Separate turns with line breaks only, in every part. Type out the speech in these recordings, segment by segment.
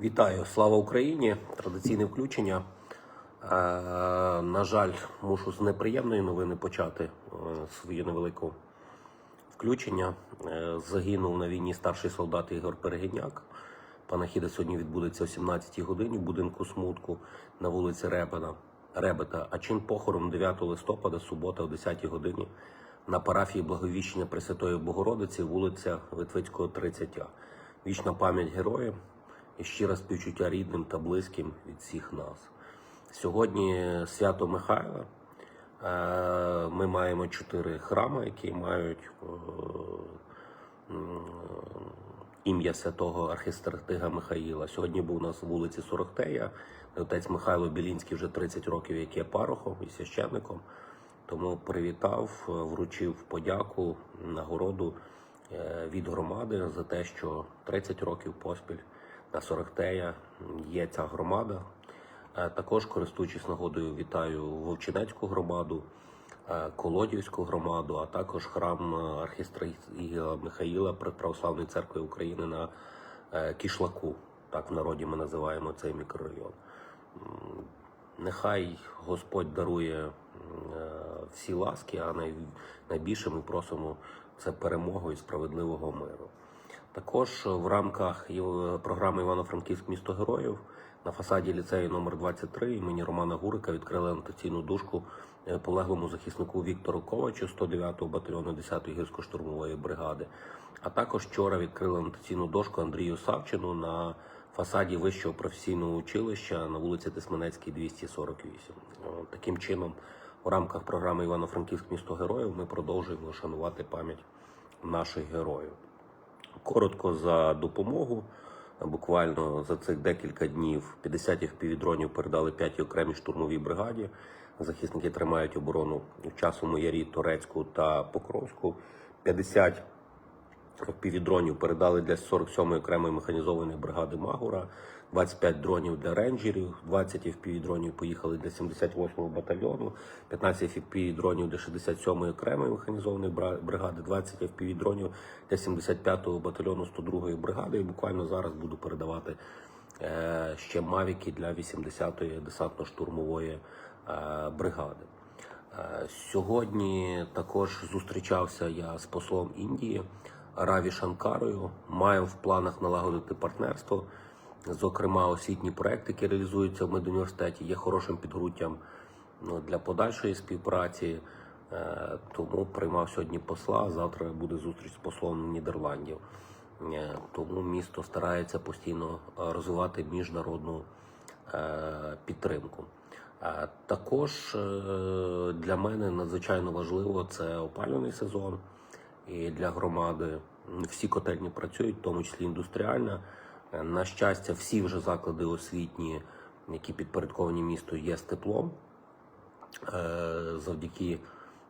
Вітаю, слава Україні! Традиційне включення. Е, на жаль, мушу з неприємної новини почати е, своє невелике включення. Е, загинув на війні старший солдат Ігор Перегіняк. Панахіда сьогодні відбудеться о 17-й годині в будинку смутку на вулиці Ребена, Ребета. А чин похорон 9 листопада, субота о 10-й годині на парафії Благовіщення Пресвятої Богородиці, вулиця Литвицького 30. Вічна пам'ять героям і щире співчуття рідним та близьким від всіх нас. Сьогодні свято Михайла. Е, Ми маємо чотири храми, які мають е, ім'я святого архістратига Михаїла. Сьогодні був у нас у вулиці Сорохтея, отець Михайло Білінський вже 30 років, як є парохом і священником. Тому привітав, е, вручив подяку, нагороду від громади за те, що 30 років поспіль на Сорохтея є ця громада. Е, Також, користуючись нагодою, вітаю Вовчинецьку громаду, е, Колодівську громаду, а також храм е, Михаїла Пр- Православної церкви України на Кішлаку. Так в народі ми називаємо цей мікрорайон. Нехай Господь дарує всі ласки, а найбільше ми просимо це перемогу і справедливого миру. Також в рамках програми Івано-Франківськ місто героїв на фасаді ліцею номер 23 імені Романа Гурика відкрили анотаційну дужку е, полеглому захиснику Віктору Ковачу 109-го батальйону 10-ї гірсько-штурмової бригади. А також вчора відкрили анотаційну дошку Андрію Савчину на фасаді вищого професійного училища на вулиці Тисменецькій, 248. Е, Таким чином, у рамках програми Івано-Франківськ місто героїв ми продовжуємо шанувати пам'ять наших героїв. Коротко за допомогу. Буквально за цих декілька днів 50 півдронів передали 5 окремій штурмовій бригаді. Захисники тримають оборону в часу Ярі, Торецьку та Покровську. 50 півдронів передали для 47-ї окремої механізованої бригади Магура, 25 дронів для рейнджерів, 20 FPV-дронів поїхали для 78-го батальйону, 15 FPV-дронів для 67-ї окремої механізованої бригади, 20 FPV-дронів для 75-го батальйону 102-ї бригади. І буквально зараз буду передавати е, ще мавіки для 80-ї десантно-штурмової е, бригади. Е, Сьогодні також зустрічався я з послом Індії Раві Шанкарою. Маємо в планах налагодити партнерство. Зокрема, освітні проекти, які реалізуються в медуніверситеті, є хорошим підґрунтям ну, для подальшої співпраці. Е, Тому приймав сьогодні посла. Завтра буде зустріч з послом Нідерландів. Е, Тому місто старається постійно е, розвивати міжнародну підтримку. Також для мене надзвичайно важливо це опалювальний сезон і для громади. Всі котельні працюють, в тому числі індустріальна. Е, На щастя, всі вже заклади освітні, які підпорядковані місту, є з теплом. Е, завдяки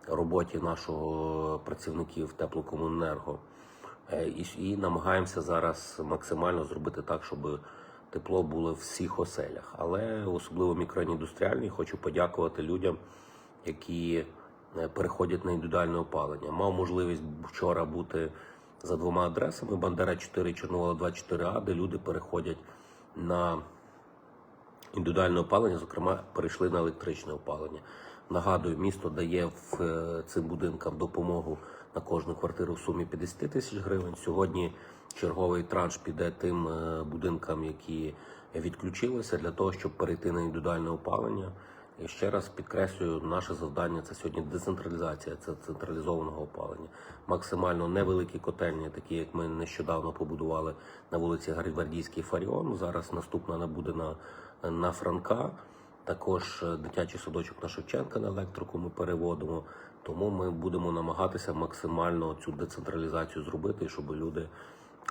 роботі нашого працівників теплокомуненерго. Е, І, намагаємося зараз максимально зробити так, щоб тепло було в всіх оселях. Але особливо мікроіндустріальний, хочу подякувати людям, які переходять на індивідуальне опалення. Мав можливість вчора бути за двома адресами: Бандера 4, Чорновола 24А, де люди переходять на індивідуальне опалення, зокрема, перейшли на електричне опалення. Нагадую, місто дає в е, цим будинкам допомогу на кожну квартиру в сумі 50 тисяч гривень. Сьогодні черговий транш піде тим е, будинкам, які відключилися, для того, щоб перейти на індивідуальне опалення. Ще раз підкреслюю, наше завдання це сьогодні децентралізація, це централізованого опалення. Максимально невеликі котельні, такі як ми нещодавно побудували на вулиці Гвардійський Фаріон. Зараз наступна не буде на, на Франка. Також е, дитячий садочок на Шевченка на електрику ми переводимо. Тому ми будемо намагатися максимально цю децентралізацію зробити, щоб люди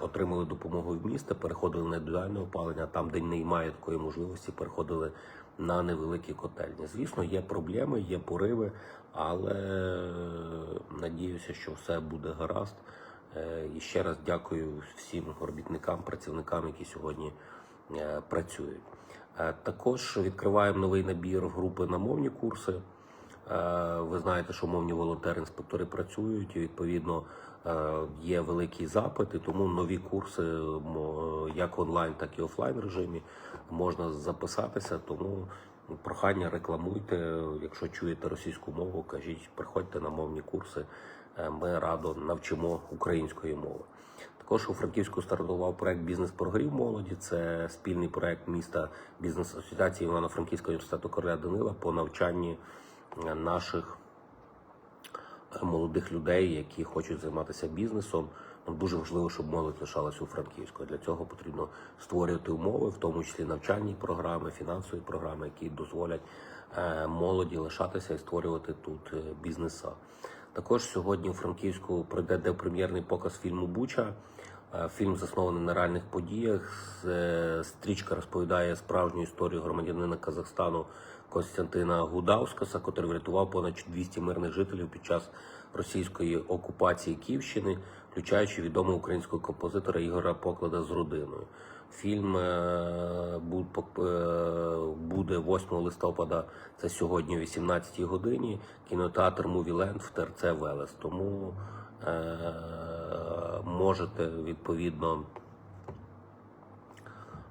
отримали допомогу в міста, переходили на індивідуальне опалення, там, де немає такої можливості, переходили на невеликі котельні. Звісно, є проблеми, є пориви, але е, надіюся, що все буде гаразд. Е, І ще раз дякую всім робітникам, працівникам, які сьогодні е, працюють. Також відкриваємо новий набір групи на мовні курси. Ви знаєте, що мовні волонтери-інспектори працюють, і відповідно є великий запит, і тому нові курси, мо- як онлайн, так і офлайн режимі, можна записатися. Тому прохання рекламуйте. Якщо чуєте російську мову, кажіть, приходьте на мовні курси. Е, Ми радо навчимо української мови. Також у Франківську стартував проект Бізнес прогрів молоді. Це спільний проект міста бізнес асоціації Івано-Франківського університету Короля Данила по навчанні е, наших е, молодих людей, які хочуть займатися бізнесом. Нам дуже важливо, щоб молодь лишалася у Франківську. Для цього потрібно створювати умови, в тому числі навчальні програми, фінансові програми, які дозволять е, молоді лишатися і створювати тут е, бізнеса. Також сьогодні у Франківську пройде депрем'єрний показ фільму Буча. Е, Фільм заснований на реальних подіях. Е, Стрічка розповідає справжню історію громадянина Казахстану Костянтина Гудаускаса, котрий врятував понад 200 мирних жителів під час російської окупації Київщини, включаючи відомого українського композитора Ігора Поклада з родиною. Фільм е, буде 8 листопада, це сьогодні о 18 годині. Кінотеатр Мувіленд в ТРЦ Велес. Тому можете відповідно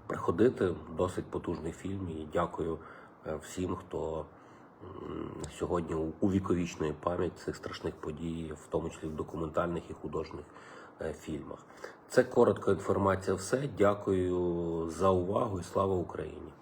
приходити. Досить потужний фільм. І дякую е, всім, хто сьогодні у- увіковічнює пам'ять цих страшних подій, в тому числі в документальних і художніх е, фільмах. Це коротка інформація. Все. Дякую за увагу і слава Україні.